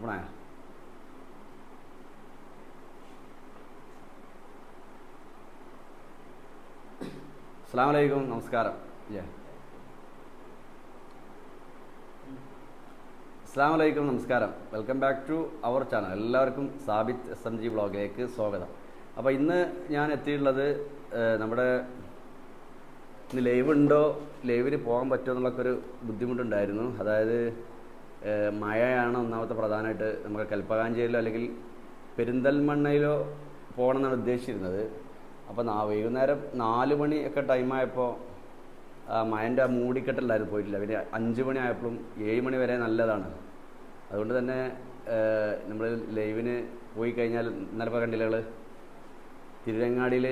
ഓപ്പണായ അസ്സാം വലൈക്കും നമസ്കാരം യാ അസ്സാം വലൈക്കും നമസ്കാരം welcome back to our channel എല്ലാവർക്കും സാബിത്ത് എസ് എം ജി ബ്ലോഗിലേക്ക് സ്വാഗതം. അപ്പോൾ ഇന്ന് ഞാൻ എത്തിയിട്ടുള്ളത് നമ്മുടെ ഇന്ന് ലൈവ് ഉണ്ടോ ലൈവിന് പോകാൻ പറ്റുമോ എന്നുള്ളൊക്കെ ഒരു ബുദ്ധിമുട്ടുണ്ടായിരുന്നു. അതായത് മഴയാണ് ഒന്നാമത്തെ പ്രധാനമായിട്ട് നമുക്ക് കൽപ്പകാഞ്ചേരിയിലോ അല്ലെങ്കിൽ പെരിന്തൽമണ്ണയിലോ പോകണമെന്നാണ് ഉദ്ദേശിച്ചിരുന്നത്. അപ്പോൾ നാ വൈകുന്നേരം നാല് മണി ഒക്കെ ടൈമായപ്പോൾ മഴന്റെ ആ മൂടിക്കെട്ടല്ലായിരുന്നു പോയിട്ടില്ല. പിന്നെ അഞ്ച് മണി ആയപ്പോഴും ഏഴ് മണി വരെ നല്ലതാണ്. അതുകൊണ്ട് തന്നെ നമ്മൾ ലൈവിന് പോയി കഴിഞ്ഞാൽ ഇന്നലെ കണ്ടില്ല ഞങ്ങൾ തിരുരങ്ങാടിയിൽ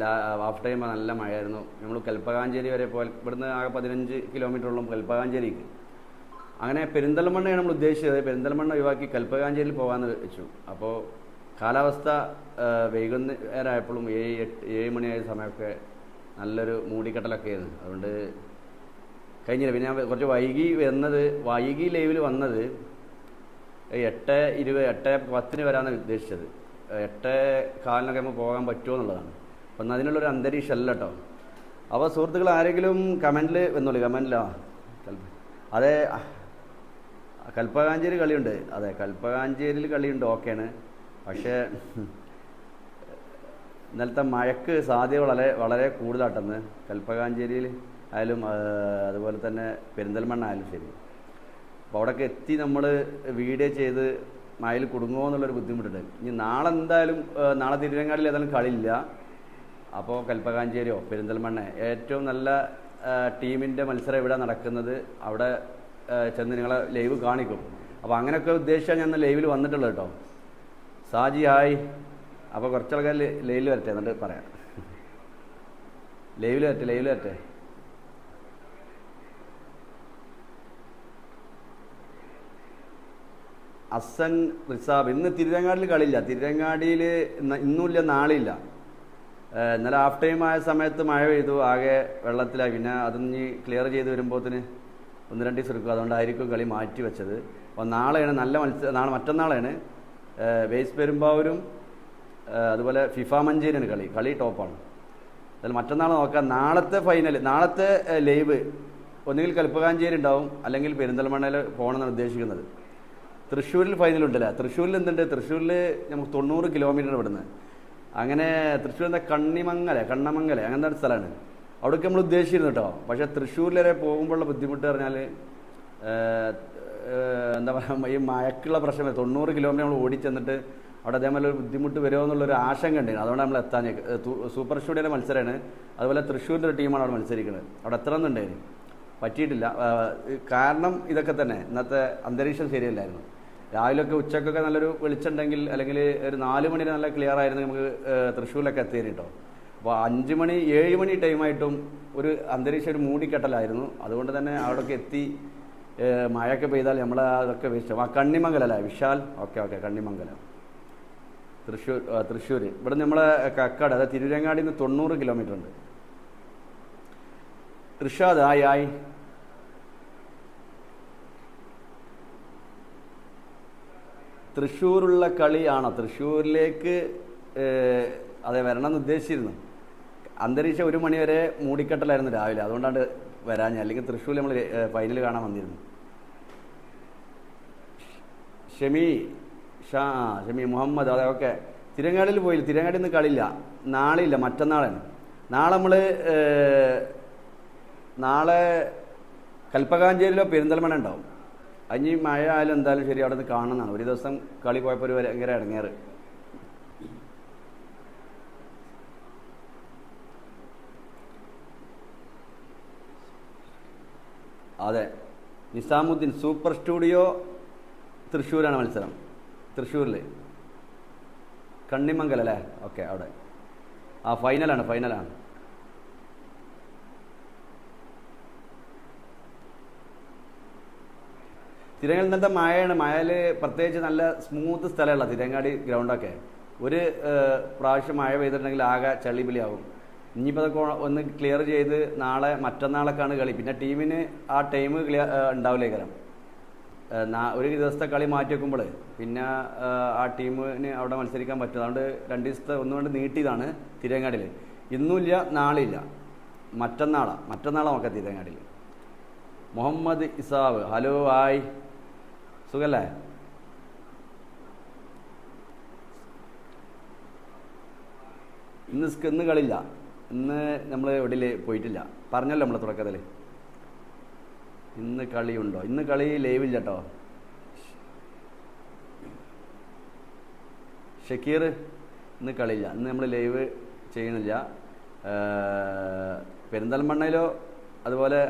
ലാ ഹാഫ് ടൈം നല്ല മഴയായിരുന്നു. നമ്മൾ കൽപ്പകാഞ്ചേരി വരെ പോയാൽ ഇവിടുന്ന് ആകെ പതിനഞ്ച് കിലോമീറ്ററോളം കൽപ്പകാഞ്ചേരിക്ക്. അങ്ങനെ പെരിന്തൽമണ്ണയാണ് നമ്മൾ ഉദ്ദേശിച്ചത് പെരിന്തൽമണ്ണ ഒഴിവാക്കി കൽപ്പകാഞ്ചേരിയിൽ പോകാമെന്ന് വെച്ചു. അപ്പോൾ കാലാവസ്ഥ വൈകുന്നേരമായപ്പോഴും ഏഴ് എട്ട് ഏഴ് മണിയായ സമയമൊക്കെ നല്ലൊരു മൂടിക്കെട്ടലൊക്കെ ആയിരുന്നു അതുകൊണ്ട് കഴിഞ്ഞില്ല. പിന്നെ ഞാൻ കുറച്ച് വൈകി വന്നത് വൈകി ലൈവിൽ വന്നത് എട്ട് ഇരുപത് എട്ട് പത്തിന് വരാമെന്ന് ഉദ്ദേശിച്ചത്. എട്ട് കാലിനൊക്കെ നമുക്ക് പോകാൻ പറ്റുമോ എന്നുള്ളതാണ്. അപ്പം എന്നാൽ അതിനുള്ളൊരു അന്തരീക്ഷം അല്ല കേട്ടോ അപ്പോൾ സുഹൃത്തുക്കൾ ആരെങ്കിലും കമന്റിൽ വന്നോളൂ കമന്റിലോ. അതെ കൽപ്പകാഞ്ചേരി കളിയുണ്ട്. അതെ കൽപ്പകാഞ്ചേരിയിൽ കളിയുണ്ട് ഓക്കെയാണ്. പക്ഷേ ഇന്നലത്തെ മഴക്ക് സാധ്യത വളരെ വളരെ കൂടുതലാട്ടെന്ന്. കൽപ്പകാഞ്ചേരിയിൽ ആയാലും അതുപോലെ തന്നെ പെരിന്തൽമണ്ണ ആയാലും ശരി. അപ്പോൾ അവിടെയൊക്കെ എത്തി നമ്മൾ വീഡിയോ ചെയ്ത് മഴയിൽ കുടുങ്ങുമോ എന്നുള്ളൊരു ബുദ്ധിമുട്ടുണ്ട്. ഇനി നാളെ എന്തായാലും നാളെ തിരുവങ്ങാടിൽ ഏതായാലും കളിയില്ല. അപ്പോൾ കൽപ്പകാഞ്ചേരിയോ പെരിന്തൽമണ്ണ ഏറ്റവും നല്ല ടീമിന്റെ മത്സരം ഇവിടെ നടക്കുന്നത്? അവിടെ ചെന്ന് നിങ്ങളെ ലൈവ് കാണിക്കും. അപ്പോൾ അങ്ങനെയൊക്കെ ഉദ്ദേശിച്ചാണ് ഞാൻ ലൈവിൽ വന്നിട്ടുള്ളത് കേട്ടോ. സാജി ഹായ്. അപ്പോൾ കുറച്ചാൾക്കാർ ലൈവിൽ വരട്ടെ എന്നിട്ട് പറയാം. ലൈവിൽ വരട്ടെ ലൈവിൽ വരട്ടെ. അസൻ റിസാബ് ഇന്ന് തിരുരങ്ങാടിയിൽ കളിയില്ല. തിരുരങ്ങാടിയിൽ ഇന്നുമില്ല നാളില്ല എന്നാലും ഹാഫ് ടൈം ആയ സമയത്ത് മഴ പെയ്തു ആകെ വെള്ളത്തിലായി. പിന്നെ അതൊന്ന് ക്ലിയർ ചെയ്ത് വരുമ്പോഴത്തിന് ഒന്ന് രണ്ട് ദിവസം എടുക്കും. അതുകൊണ്ടായിരിക്കും കളി മാറ്റി വെച്ചത്. അപ്പോൾ നാളെയാണ് നല്ല മത്സരം നാളെ മറ്റന്നാളാണ് വേസ് പെരുമ്പാവൂരും അതുപോലെ ഫിഫ മഞ്ചേരിയാണ് കളി. കളി ടോപ്പാണ്. അതിൽ മറ്റന്നാൾ നോക്കാം. നാളത്തെ ഫൈനൽ നാളത്തെ ലൈവ് ഒന്നുകിൽ കൽപ്പകാഞ്ചേരി ഉണ്ടാവും അല്ലെങ്കിൽ പെരിന്തൽമണ്ണയിൽ പോകണമെന്നാണ് ഉദ്ദേശിക്കുന്നത്. തൃശ്ശൂരിൽ ഫൈനൽ ഉണ്ടല്ലേ? തൃശ്ശൂരിൽ എന്തുണ്ട്? തൃശ്ശൂരിൽ നമുക്ക് തൊണ്ണൂറ് കിലോമീറ്റർ ഇവിടുന്ന്. അങ്ങനെ എന്താ? കണ്ണിമംഗല കണ്ണമംഗല. അങ്ങനത്തെ സ്ഥലമാണ്. അവിടേക്ക് നമ്മൾ ഉദ്ദേശിച്ചിരുന്നു കേട്ടോ പക്ഷെ തൃശ്ശൂരിൽ പോകുമ്പോഴുള്ള ബുദ്ധിമുട്ട് പറഞ്ഞാൽ എന്താ പറയുക ഈ മഴക്കുള്ള പ്രശ്നം തൊണ്ണൂറ് കിലോമീറ്റർ നമ്മൾ ഓടിച്ചെന്നിട്ട് അവിടെ അതേപോലെ ഒരു ബുദ്ധിമുട്ട് വരുമോ എന്നുള്ളൊരു ആശങ്ക ഉണ്ടായിരുന്നു. അതുകൊണ്ട് നമ്മൾ എത്താൻ സൂപ്പർ സ്റ്റുഡിയോയുടെ മത്സരമാണ് അതുപോലെ തൃശ്ശൂരിന്റെ ഒരു ടീമാണ് അവിടെ മത്സരിക്കുന്നത്. അവിടെ എത്ര എന്നുണ്ടായിരുന്നു പറ്റിയിട്ടില്ല. കാരണം ഇതൊക്കെ തന്നെ. ഇന്നത്തെ അന്തരീക്ഷം ശരിയല്ലായിരുന്നു. രാവിലെയൊക്കെ ഉച്ചക്കൊക്കെ നല്ലൊരു വെളിച്ചുണ്ടെങ്കിൽ അല്ലെങ്കിൽ ഒരു നാല് മണി നല്ല ക്ലിയർ ആയിരുന്നു നമുക്ക് തൃശ്ശൂരിലൊക്കെ എത്തിയിരുന്നു കേട്ടോ അപ്പോൾ അഞ്ച് മണി ഏഴ് മണി ടൈമായിട്ടും ഒരു അന്തരീക്ഷം ഒരു മൂടിക്കെട്ടലായിരുന്നു. അതുകൊണ്ട് തന്നെ അവിടെയൊക്കെ എത്തി മഴയൊക്കെ പെയ്താൽ നമ്മൾ അതൊക്കെ വിശ്വ ആ കണ്ണിമംഗലല്ല? Vishal? Okay okay Kannimangalam. Thrissur Thrissur ഇവിടെ നമ്മളെ കക്കാട് അതായത് തിരുരങ്ങാടിയിൽ നിന്ന് തൊണ്ണൂറ് കിലോമീറ്റർ ഉണ്ട്. തൃശാദ് ആയി ആയി. തൃശ്ശൂരുള്ള കളിയാണോ? തൃശ്ശൂരിലേക്ക് അതെ വരണം എന്ന് ഉദ്ദേശിച്ചിരുന്നു. അന്തരീക്ഷം ഒരു മണിവരെ മൂടിക്കെട്ടലായിരുന്നു രാവിലെ. അതുകൊണ്ടാണ് വരാഞ്ഞ അല്ലെങ്കിൽ തൃശ്ശൂർ നമ്മൾ ഫൈനൽ കാണാൻ വന്നിരുന്നു. ഷമി ഷാ ഷമി മുഹമ്മദ് അതെ ഓക്കെ തിരങ്ങാടിൽ പോയില്ല. തിരങ്ങാടിയിൽ നിന്ന് കളിയില്ല. നാളെ ഇല്ല മറ്റന്നാളാണ്. നാളെ നമ്മൾ നാളെ കൽപ്പകാഞ്ചേരിയിലോ പെരിന്തൽമണ്ണ ഉണ്ടാവും. അഞ്ഞി മഴ ആയാലും എന്തായാലും ശരി അവിടെ നിന്ന് കാണുന്നതാണ്. ഒരു ദിവസം കളി പോയപ്പോൾ ഒരു ഭയങ്കര ഇടങ്ങേറ് അതെ. നിസാമുദ്ദീൻ സൂപ്പർ സ്റ്റുഡിയോ തൃശ്ശൂരാണ് മത്സരം. തൃശ്ശൂരിൽ കണ്ണിമംഗൽ അല്ലേ? ഓക്കെ അവിടെ. ആ ഫൈനലാണ് ഫൈനലാണ്. തിരങ്ങൽ ഇന്നത്തെ മഴയാണ് മഴയിൽ പ്രത്യേകിച്ച് നല്ല സ്മൂത്ത് സ്ഥലമുള്ള തിരങ്ങാടി ഗ്രൗണ്ടൊക്കെ ഒരു പ്രാവശ്യം മഴ പെയ്തിട്ടുണ്ടെങ്കിൽ ആകെ ചളിപിളിയാവും ഇനിയിപ്പോൾ അതൊക്കെ ഒന്ന് ക്ലിയർ ചെയ്ത് നാളെ മറ്റന്നാളൊക്കെയാണ് കളി. പിന്നെ ടീമിന് ആ ടൈം ക്ലിയർ ഉണ്ടാവില്ലേ കാരണം ഒരു ദിവസത്തെ കളി മാറ്റി വെക്കുമ്പോൾ പിന്നെ ആ ടീമിന് അവിടെ മത്സരിക്കാൻ പറ്റും. അതുകൊണ്ട് രണ്ട് ദിവസത്തെ ഒന്നുകൊണ്ട് നീട്ടിയതാണ് തിരങ്ങാടിൽ ഇന്നുമില്ല നാളില്ല. മറ്റന്നാളാണ് മറ്റന്നാളാണ് നോക്കാം തിരങ്ങാടിൽ മുഹമ്മദ് ഇസാവ്. Hello hi. സുഖല്ലേ? ഇന്ന് ഇന്ന് കളില്ല ഇന്ന് നമ്മൾ എവിടെയിൽ പോയിട്ടില്ല. പറഞ്ഞല്ലോ നമ്മൾ തുടക്കത്തിൽ ഇന്ന് കളിയുണ്ടോ? ഇന്ന് കളി ലൈവ് ഇല്ല കേട്ടോ ഷക്കീർ ഇന്ന് കളിയില്ല. ഇന്ന് നമ്മൾ ലൈവ് ചെയ്യുന്നില്ല. പെരിന്തൽമണ്ണയിലോ അതുപോലെ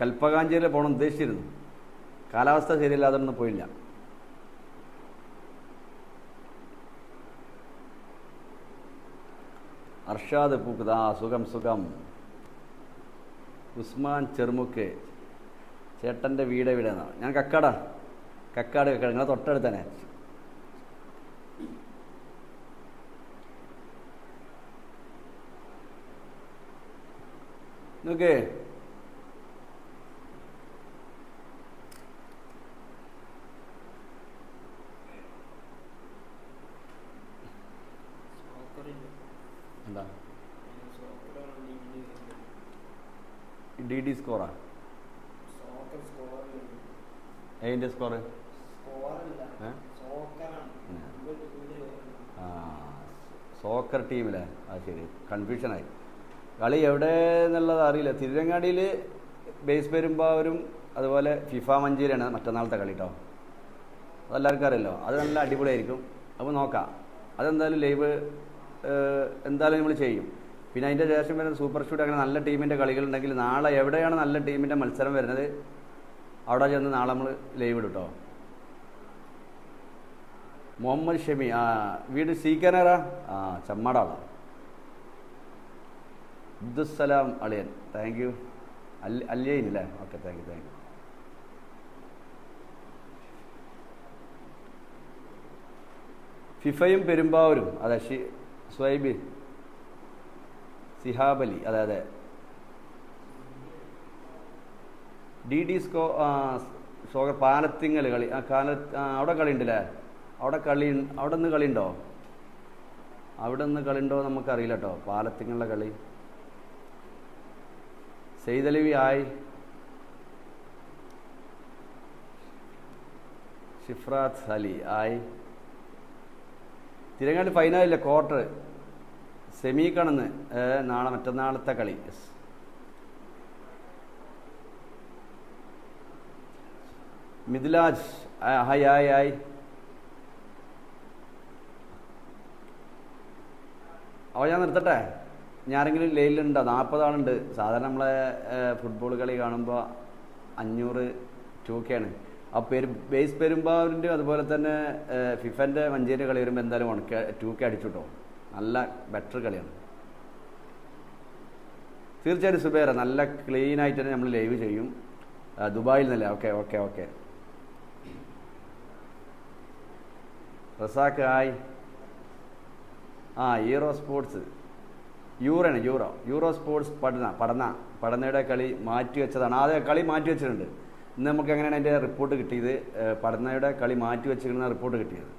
കൽപ്പകാഞ്ചേരിയിൽ പോകണം ഉദ്ദേശിച്ചിരുന്നു. കാലാവസ്ഥ ശരിയല്ലാതൊന്നും പോയില്ല. അർഷാദ് പൂക്കുതാ സുഖം സുഖം. ഉസ്മാൻ ചെറുമുക്ക്. ചേട്ടന്റെ വീട് എവിടെയാണ് ഞാൻ കക്കാടാ. കക്കാട് കക്കാട് നിങ്ങളെ തൊട്ടടുത്ത് തന്നെ നോക്കേ എന്താ ഡി ഡി സ്കോറാ ഏതിന്റെ? ആ സോക്കർ ടീമിലെ ആ ശരി. കൺഫ്യൂഷനായി കളി എവിടെ എന്നുള്ളത് അറിയില്ല. തിരുരങ്ങാടിയിൽ ബേസ് പെരുമ്പാവരും അതുപോലെ ഫിഫ മഞ്ചേരിയാണ് മറ്റന്നാളത്തെ കളി കേട്ടോ അതെല്ലാവർക്കും അറിയല്ലോ. അത് നല്ല അടിപൊളിയായിരിക്കും. അപ്പോൾ നോക്കാം. അതെന്തായാലും ലൈവ് എന്തായാലും നമ്മൾ ചെയ്യും. പിന്നെ അതിന്റെ ശേഷം വരുന്ന സൂപ്പർ ഷൂട്ട് അങ്ങനെ നല്ല ടീമിന്റെ കളികളുണ്ടെങ്കിൽ നാളെ എവിടെയാണ് നല്ല ടീമിന്റെ മത്സരം വരുന്നത്? അവിടെ ചെന്ന് നാളെ നമ്മൾ ലൈവ് ഇടും കേട്ടോ മുഹമ്മദ് ഷമി ആ വീട് സീക്കാനാറാ ആ ചമ്മാടാളാ. അബ്ദുസലാം അളിയൻ. താങ്ക് യു അല്ല അല്യയിൻ അല്ലേ okay thank you thank you ഫിഫയും പെരുമ്പാവൂരും. അതെ ഷി സ്വൈബി. സിഹാബലി അതെ അതെ. ഡി ഡി സ്കോ ഷോക പാലത്തിങ്ങൽ കളി ആ കാല അവിടെ കളി ഉണ്ടല്ലേ അവിടെ കളി അവിടെ നിന്ന് കളി ഉണ്ടോ അവിടെ നിന്ന് കളി ഉണ്ടോ നമുക്കറിയില്ല കേട്ടോ പാലത്തിങ്ങളുടെ കളി. സെയ്തലവി ആയി. ഷിഫ്രാത്ത് അലി ആയി. തിരങ്ങാട് ഫൈനലില്ല ക്വാർട്ടർ സെമി കണന്ന് നാളെ മറ്റന്നാളത്തെ കളി. Yes. Mithilaj hi hi hi. അപ്പോൾ ഞാൻ നിർത്തട്ടെ? ഞാനെങ്കിലും ലൈനിലുണ്ടോ. നാൽപ്പത് ആളുണ്ട് സാധാരണ നമ്മളെ ഫുട്ബോൾ കളി കാണുമ്പോൾ അഞ്ഞൂറ് ടൂ കെ ആണ് ആ പെരു ബേസ് പെരുമ്പാവൂരിന്റെ അതുപോലെ തന്നെ ഫിഫന്റെ മഞ്ചേരി കളി വരുമ്പോൾ എന്തായാലും വൺ കെ ടൂ നല്ല ബെറ്റർ കളിയാണ്. തീർച്ചയായിട്ടും സുബേറ നല്ല ക്ലീൻ ആയിട്ട് തന്നെ നമ്മൾ ലൈവ് ചെയ്യും. ദുബായിൽ നിന്നല്ലേ? Okay okay okay Razak hi ആ യൂറോ സ്പോർട്സ് യൂറോയാണ് യൂറോ യൂറോ സ്പോർട്സ് പഠന പഠന പഠനയുടെ കളി മാറ്റി വെച്ചതാണ്. ആദ്യ കളി മാറ്റി വെച്ചിട്ടുണ്ട്. ഇന്ന് നമുക്ക് എങ്ങനെയാണ് അതിന്റെ റിപ്പോർട്ട് കിട്ടിയത്? പഠനയുടെ കളി മാറ്റി വെച്ചിരിക്കുന്ന റിപ്പോർട്ട് കിട്ടിയത്.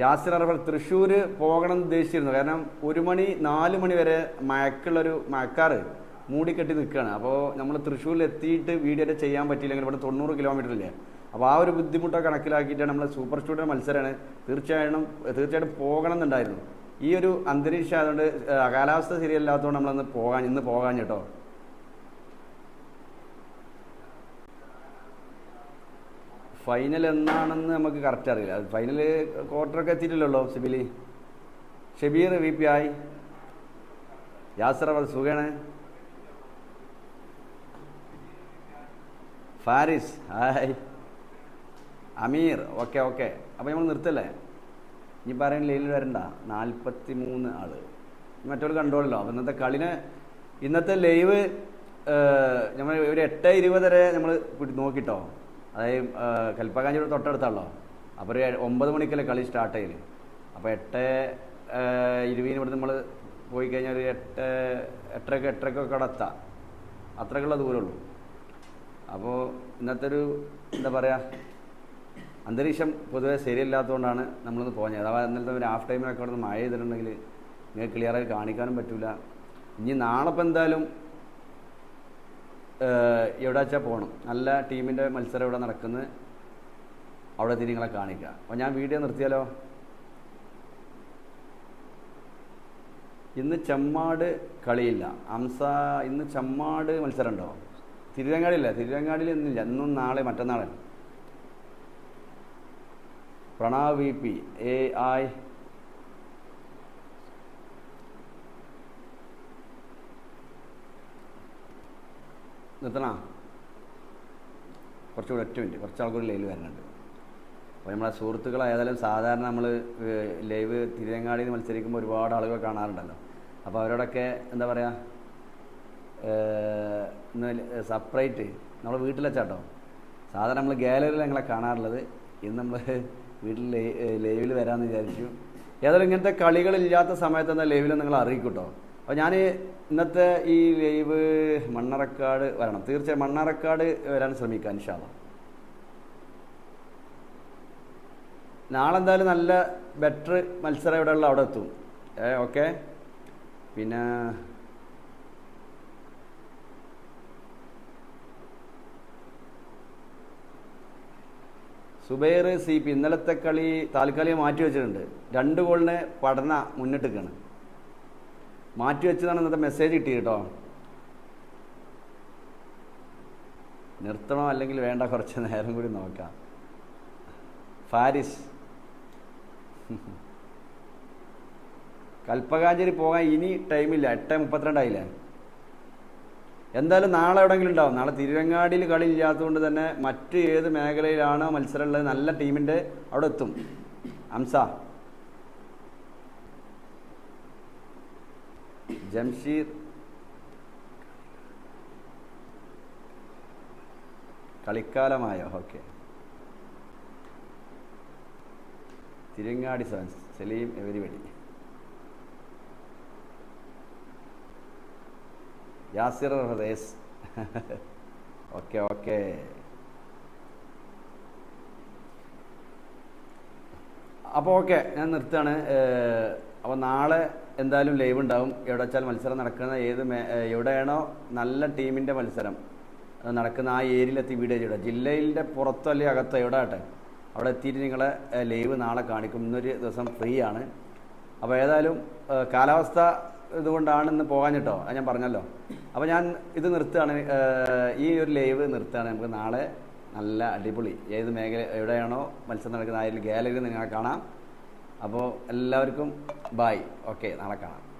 യാസിർ അറഫൽ തൃശ്ശൂർ പോകണം ഉദ്ദേശിച്ചിരുന്നു. കാരണം ഒരു മണി നാല് മണി വരെ മഴക്കുള്ളൊരു മഴക്കാറ് മൂടിക്കെട്ടി നിൽക്കുകയാണ്. അപ്പോൾ നമ്മൾ തൃശ്ശൂരിൽ എത്തിയിട്ട് വീഡിയോ ചെയ്യാൻ പറ്റിയില്ലെങ്കിൽ ഇവിടെ തൊണ്ണൂറ് കിലോമീറ്റർ ഇല്ലേ? അപ്പോൾ ആ ഒരു ബുദ്ധിമുട്ടൊക്കെ കണക്കിലാക്കിയിട്ടാണ് നമ്മൾ സൂപ്പർ സ്റ്റുഡന്റ് മത്സരമാണ് തീർച്ചയായും തീർച്ചയായിട്ടും പോകണം എന്നുണ്ടായിരുന്നു. ഈ ഒരു അന്തരീക്ഷം ആയതുകൊണ്ട് കാലാവസ്ഥ ശരിയല്ലാത്തതുകൊണ്ട് നമ്മളന്ന് പോകാൻ ഇന്ന് പോകാൻ കേട്ടോ. ഫൈനൽ എന്നാണെന്ന് നമുക്ക് കറക്റ്റ് അറിയില്ല. ഫൈനൽ ക്വാർട്ടറൊക്കെ എത്തിയിട്ടില്ലല്ലോ സിബിലി ഷബീർ വി പി ആയി. യാസർ സുഖാണ്? Faris hi. Ameer okay okay. അപ്പോൾ നമ്മൾ നിർത്തല്ലേ? ഇനി പറയുന്ന ലൈനിൽ വരണ്ട. നാൽപ്പത്തി മൂന്ന് ആൾ മറ്റൊരു കണ്ടോളല്ലോ അപ്പോൾ ഇന്നത്തെ കളിനെ ഇന്നത്തെ ലൈവ് നമ്മൾ ഒരു എട്ട് ഇരുപത് വരെ നമ്മൾ നോക്കിട്ടോ. അതായത് കൽപ്പകാഞ്ചിയുടെ തൊട്ടടുത്താണല്ലോ. അപ്പോൾ ഒരു ഒമ്പത് മണിക്കല്ലേ കളി സ്റ്റാർട്ട് ചെയ്യൽ. അപ്പോൾ എട്ട് ഇരുപതിന് ഇവിടെ നമ്മൾ പോയി കഴിഞ്ഞാൽ ഒരു എട്ട് എട്ടരക്ക് എട്ടരക്കൊക്കെ കടത്താം അത്രക്കുള്ള ദൂരമുള്ളൂ. അപ്പോൾ ഇന്നത്തെ ഒരു എന്താ പറയുക അന്തരീക്ഷം പൊതുവേ ശരിയല്ലാത്തതുകൊണ്ടാണ് നമ്മളിന്ന് പോഞ്ഞത് അഥവാ ഇന്നലത്തെ ഒരു ഹാഫ് ടൈമിലൊക്കെ അവിടെ നിന്ന് മഴ ചെയ്തിട്ടുണ്ടെങ്കിൽ നിങ്ങൾക്ക് ക്ലിയറായി കാണിക്കാനും പറ്റില്ല ഇനി നാളെ ഇപ്പം എന്തായാലും എവിടെ വെച്ചാൽ പോകണം നല്ല ടീമിന്റെ മത്സരം ഇവിടെ നടക്കുന്നത് അവിടെ എത്തി നിങ്ങളെ കാണിക്കുക അപ്പോൾ ഞാൻ വീഡിയോ നിർത്തിയാലോ? ഇന്ന് ചെമ്മാട് കളിയില്ല. അംസ ഇന്ന് ചെമ്മാട് മത്സരം ഉണ്ടോ തിരുവങ്ങാടിയില്ല. തിരുവങ്ങാടിയിൽ ഇന്നില്ല. ഇന്നും നാളെ മറ്റന്നാളെ Pranav V P A I നിർത്തണ. കുറച്ചുകൂടെ ഒറ്റ മിനിറ്റ്. കുറച്ച് ആൾക്കൂടി ലൈവ് വരുന്നുണ്ട് അപ്പോൾ നമ്മളെ സുഹൃത്തുക്കളായാലും സാധാരണ നമ്മൾ ലൈവ് തിരുവങ്ങാടിയിൽ മത്സരിക്കുമ്പോൾ ഒരുപാട് ആളുകൾ കാണാറുണ്ടല്ലോ. അപ്പോൾ അവരോടൊക്കെ എന്താ പറയുക സെപ്പറേറ്റ് നമ്മൾ വീട്ടിലെച്ചാട്ടോ സാധാരണ നമ്മൾ ഗാലറിയിൽ ഞങ്ങളെ കാണാറുള്ളത്. ഇന്ന് നമ്മൾ വീട്ടിൽ ലൈവിൽ വരാമെന്ന് വിചാരിച്ചു. ഏതായാലും ഇങ്ങനത്തെ കളികളില്ലാത്ത സമയത്ത് എന്താ ലൈവിൽ നിങ്ങൾ അറിയിക്കും കേട്ടോ അപ്പോൾ ഞാൻ ഇന്നത്തെ ഈ ലൈവ് മണ്ണറക്കാട് വരണം. തീർച്ചയായും മണ്ണറക്കാട് വരാൻ ശ്രമിക്കാം ഇൻഷാല്ല നാളെ എന്തായാലും നല്ല ബെറ്റർ മത്സരം ഇവിടെ ഉള്ള അവിടെ എത്തും. ഏ ഓക്കെ? പിന്നെ സുബൈർ സി പി ഇന്നലത്തെ കളി താൽക്കാലികം മാറ്റി വെച്ചിട്ടുണ്ട്. രണ്ട് ഗോളിന് പഠന മുന്നിട്ടിക്കാണ് മാറ്റി വെച്ചതാണ് ഇന്നത്തെ മെസ്സേജ് കിട്ടി കേട്ടോ. നിർത്തണോ അല്ലെങ്കിൽ വേണ്ട കുറച്ച് നേരം കൂടി നോക്കാം. ഫാരിസ്. കൽപ്പകാഞ്ചേരി പോകാൻ ഇനി ടൈമില്ല എട്ട് മുപ്പത്തിരണ്ടായില്ലേ എന്തായാലും നാളെ എവിടെയെങ്കിലും ഉണ്ടാവും. നാളെ തിരുവങ്ങാടിയിൽ കളി ഇല്ലാത്തതുകൊണ്ട് തന്നെ മറ്റ് ഏത് മേഖലയിലാണോ മത്സരമുള്ളത്? നല്ല ടീമിന്റെ അവിടെ എത്തും. അംസ. ജംഷീർ കളിക്കാലമായോ? ഓക്കെ. തിരുങ്ങാടി സാൻസ് സലീം എവരിവടി യാസിർ ഹൃദയസ് ഓക്കെ ഓക്കെ. അപ്പോൾ ഓക്കെ ഞാൻ നിർത്തുകയാണ്. അപ്പോൾ നാളെ എന്തായാലും ലൈവ് ഉണ്ടാവും. എവിടെ വെച്ചാൽ മത്സരം നടക്കുന്ന ഏത് എവിടെയാണോ നല്ല ടീമിന്റെ മത്സരം നടക്കുന്ന ആ ഏരിയയിലെത്തി വീഡിയോ ചെയ്യണം ജില്ലയിന്റെ പുറത്തോ അല്ലെങ്കിൽ അകത്തോ എവിടെ ആട്ടെ അവിടെ എത്തിയിട്ട് നിങ്ങളെ ലൈവ് നാളെ കാണിക്കും. ഇന്നൊരു ദിവസം ഫ്രീ ആണ്. അപ്പോൾ ഏതായാലും കാലാവസ്ഥ ഇതുകൊണ്ടാണ് ഇന്ന് പോകാൻ കേട്ടോ. അത് ഞാൻ പറഞ്ഞല്ലോ. അപ്പോൾ ഞാൻ ഇത് നിർത്തുകയാണ്. ഈ ഒരു ലൈവ് നിർത്തുകയാണ് നമുക്ക് നാളെ. നല്ല അടിപൊളി. ഏത് മേഖല എവിടെയാണോ മത്സരം നടക്കുന്ന ആ ഗാലറി നിങ്ങളെ കാണാം. അപ്പോൾ എല്ലാവർക്കും ബായ് ഓക്കെ നാളെ കാണാം.